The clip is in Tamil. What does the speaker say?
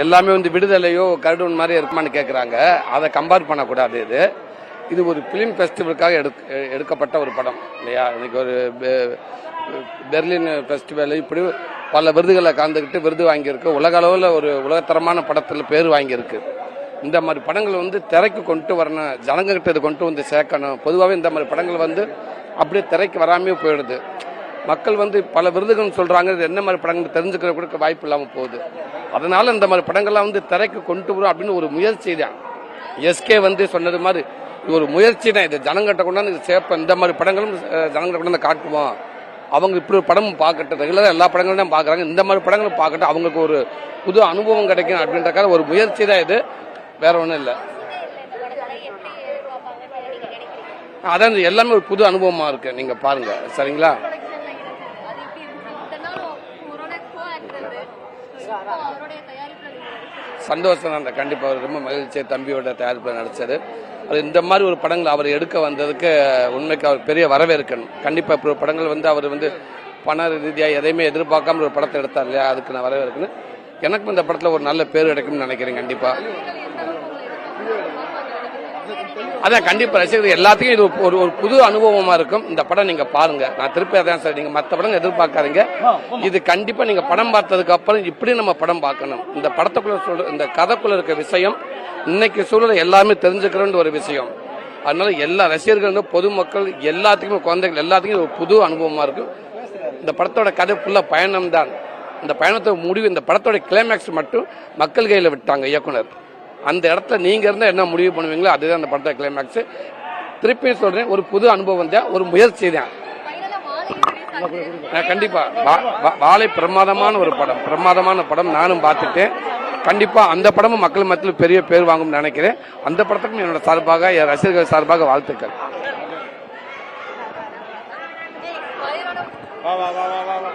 எல்லாமே வந்து விடுதலையோ கருடன் மாதிரி இருக்குமான்னு கேட்குறாங்க அதை கம்பேர் பண்ணக்கூடாது இது. இது ஒரு ஃபிலிம் ஃபெஸ்டிவலுக்காக எடுக்க எடுக்கப்பட்ட ஒரு படம் இல்லையா? இன்னைக்கு ஒரு பெர்லின் ஃபெஸ்டிவல் இப்படி பல விருதுகளை கலந்துக்கிட்டு விருது வாங்கியிருக்கு. உலக அளவில் ஒரு உலகத்தரமான படத்தில் பேர் வாங்கியிருக்கு. இந்த மாதிரி படங்கள் வந்து திரைக்கு கொண்டு வரணும் ஜனங்கக்கிட்ட இது கொண்டு வந்து சேர்க்கணும். பொதுவாகவே இந்த மாதிரி படங்கள் வந்து அப்படியே திரைக்கு வராமே போயிடுது. மக்கள் வந்து பல விருதுகள் சொல்றாங்க இது என்ன மாதிரி படங்கள் தெரிஞ்சுக்கிற கூட வாய்ப்பு இல்லாமல் போகுது. அதனால இந்த மாதிரி படங்கள்லாம் வந்து திரைக்கு கொண்டு வரும் அப்படின்னு ஒரு முயற்சி தான். எஸ்கே வந்து சொன்னது மாதிரி ஒரு முயற்சி தான் இது ஜனங்கிட்ட கொண்டாந்து இது இந்த மாதிரி படங்களும் ஜனங்கிட்ட கொண்டாந்து காட்டுவோம். அவங்க இப்படி ஒரு படமும் பார்க்கட்டும் ரெகுலராக எல்லா படங்களும் தான் பார்க்குறாங்க. இந்த மாதிரி படங்களும் பார்க்கட்டும் அவங்களுக்கு ஒரு புது அனுபவம் கிடைக்கும் அப்படின்றக்காக ஒரு முயற்சி தான் இது. வேற ஒன்றும் இல்லை. அதான் எல்லாமே ஒரு புது அனுபவமாக இருக்குது நீங்கள் பாருங்கள் சரிங்களா? சந்தோஷம் தான். கண்டிப்பாக அவர் ரொம்ப மகிழ்ச்சி. தம்பியோட தயாரிப்பில் நடிச்சது. அது இந்த மாதிரி ஒரு படங்கள் அவர் எடுக்க வந்ததுக்கு உண்மைக்கு அவர் பெரிய வரவேற்கணும். கண்டிப்பாக இப்போ படங்கள் வந்து அவர் வந்து பண ரீதியாக எதையுமே எதிர்பார்க்காம ஒரு படத்தை எடுத்தார் இல்லையா? அதுக்கு நான் வரவேற்கணும். எனக்கும் இந்த படத்தில் ஒரு நல்ல பேர் கிடைக்கும்னு நினைக்கிறேன். கண்டிப்பாக அதான் கண்டிப்பா ரசிகர்கள் எல்லாத்துக்கும் இது ஒரு ஒரு புது அனுபவமா இருக்கும். இந்த படம் நீங்க பாருங்க. நான் திருப்பி அதான் சார் நீங்க மத்த படம் எதிர்பார்க்காதீங்க. இது கண்டிப்பா நீங்க படம் பார்த்ததுக்கு அப்புறம் இப்படி நம்ம படம் பார்க்கணும். இந்த படத்துக்குள்ள சொல்ற இந்த கதைக்குள்ள இருக்க விஷயம் இன்னைக்கு சூழல எல்லாமே தெரிஞ்சுக்கிறோன்ற ஒரு விஷயம். அதனால எல்லா ரசிகர்களும் பொதுமக்கள் எல்லாத்துக்குமே குழந்தைகள் எல்லாத்துக்கும் இது ஒரு புது அனுபவமா இருக்கும். இந்த படத்தோட கதை ஃபுல்லா பயணம் தான் இந்த பயணத்தோட முடிவு இந்த படத்தோட கிளைமேக்ஸ் மட்டும் மக்கள் கையில விட்டாங்க இயக்குனர். அந்த இடத்துல நீங்க இருந்தா என்ன முடிவு பண்ணுவீங்களோ அதுதான் அந்த படத்தை கிளைமேக்ஸ் திருப்பி சொல்றேன் ஒரு புது அனுபவம் தான் ஒரு முயற்சி தான். நான் கண்டிப்பா. வாழை பிரமாதமான ஒரு படம். பிரமாதமான படம் நானும் பார்த்துட்டேன். கண்டிப்பா அந்த படமும் மக்கள் மத்தியில் பெரிய பேர் வாங்கும்னு நினைக்கிறேன். அந்த படத்துக்கும் என்னோட சார்பாக என் ரசிகர்கள் சார்பாக வாழ்த்துக்கள். வா வா வா வா வா.